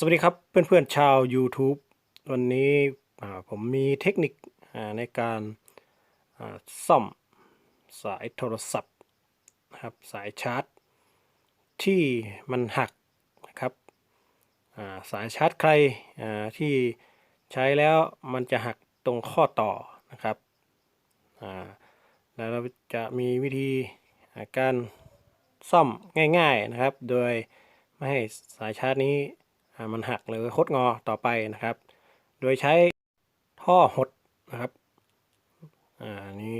สวัสดีครับเพื่อนๆชาว YouTube วันนี้ผมมีเทคนิคในการซ่อมสายโทรศัพท์นะครับสายชาร์จ ที่มันหักนะครับสายชาร์จใครที่ใช้แล้วมันจะหักตรงข้อต่อนะครับแล้วเราจะมีวิธีการซ่อมง่ายๆนะครับ โดยไม่ให้สายชาร์จนี้ มันหักหรือคดงอต่อไปนะครับ โดยใช้ท่อหดนะครับอ่าอันนี้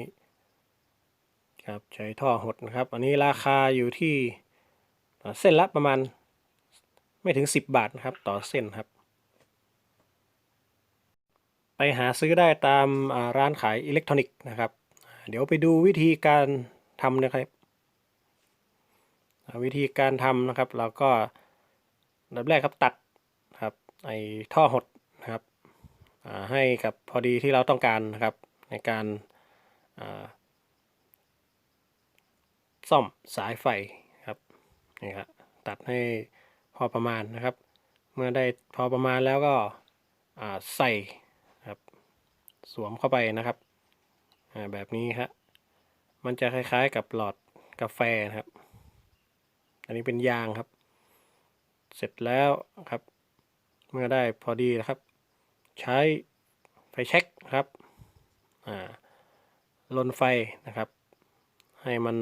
ครับใช้ท่อหดนะครับ อันนี้ราคาอยู่ที่เส้นละประมาณไม่ถึง 10 บาทนะครับ ต่อเส้นครับ ไปหาซื้อได้ตามร้านขายอิเล็กทรอนิกส์นะครับ เดี๋ยวไปดูวิธีการทำนะครับวิธีการทำนะครับ เราก็ดับแรกครับตัด ครับไอท่อหดนะครับให้กับพอดีที่เราต้องการนะครับในการาซ่อมสายไฟครับนี่ครับตัดให้พอประมาณนะครับ เมื่อได้พอประมาณแล้วก็ใส่ครับสวมเข้าไปนะครับแบบนี้ครับมันจะคล้ายๆกับหลอดกาแฟนะครับ อันนี้เป็นยางครับ เสร็จแล้วครับ เมื่อได้พอดีนะครับ ใช้ไฟแช็กครับลนไฟนะครับ ให้มัน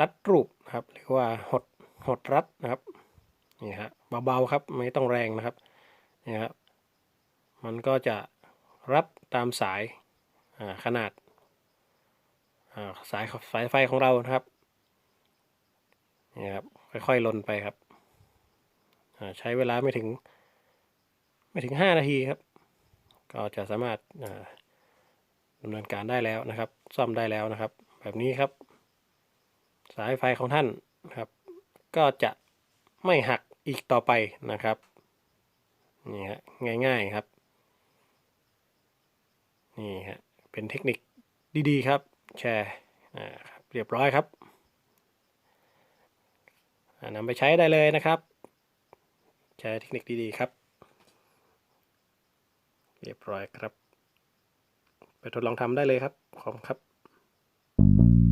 รัดรูปครับหรือว่าหดหดรัดนะครับนี่ฮะเบาๆครับไม่ต้องแรงนะครับนี่ครับมันก็จะรัดตามสายาขนาดาสายสายไฟของเรานะครับนี่ครับค่อยๆลนไปครับ ใช้เวลาไม่ถึง ไม่ถึง 5 นาทีครับ ก็จะสามารถดำเนินการได้แล้วนะครับ ซ่อมได้แล้วนะครับ แบบนี้ครับ สายไฟของท่านนะครับ ก็จะไม่หักอีกต่อไปนะครับนี่ฮะง่ายๆครับนี่ฮะเป็นเทคนิคดีๆครับ แชร์อ่าครับเรียบร้อยครับนำไปใช้ได้เลยนะครับ ช้เทคนิคดีๆครับ เรียบร้อยครับ ไปทดลองทำได้เลยครับ ขอบคุณครับ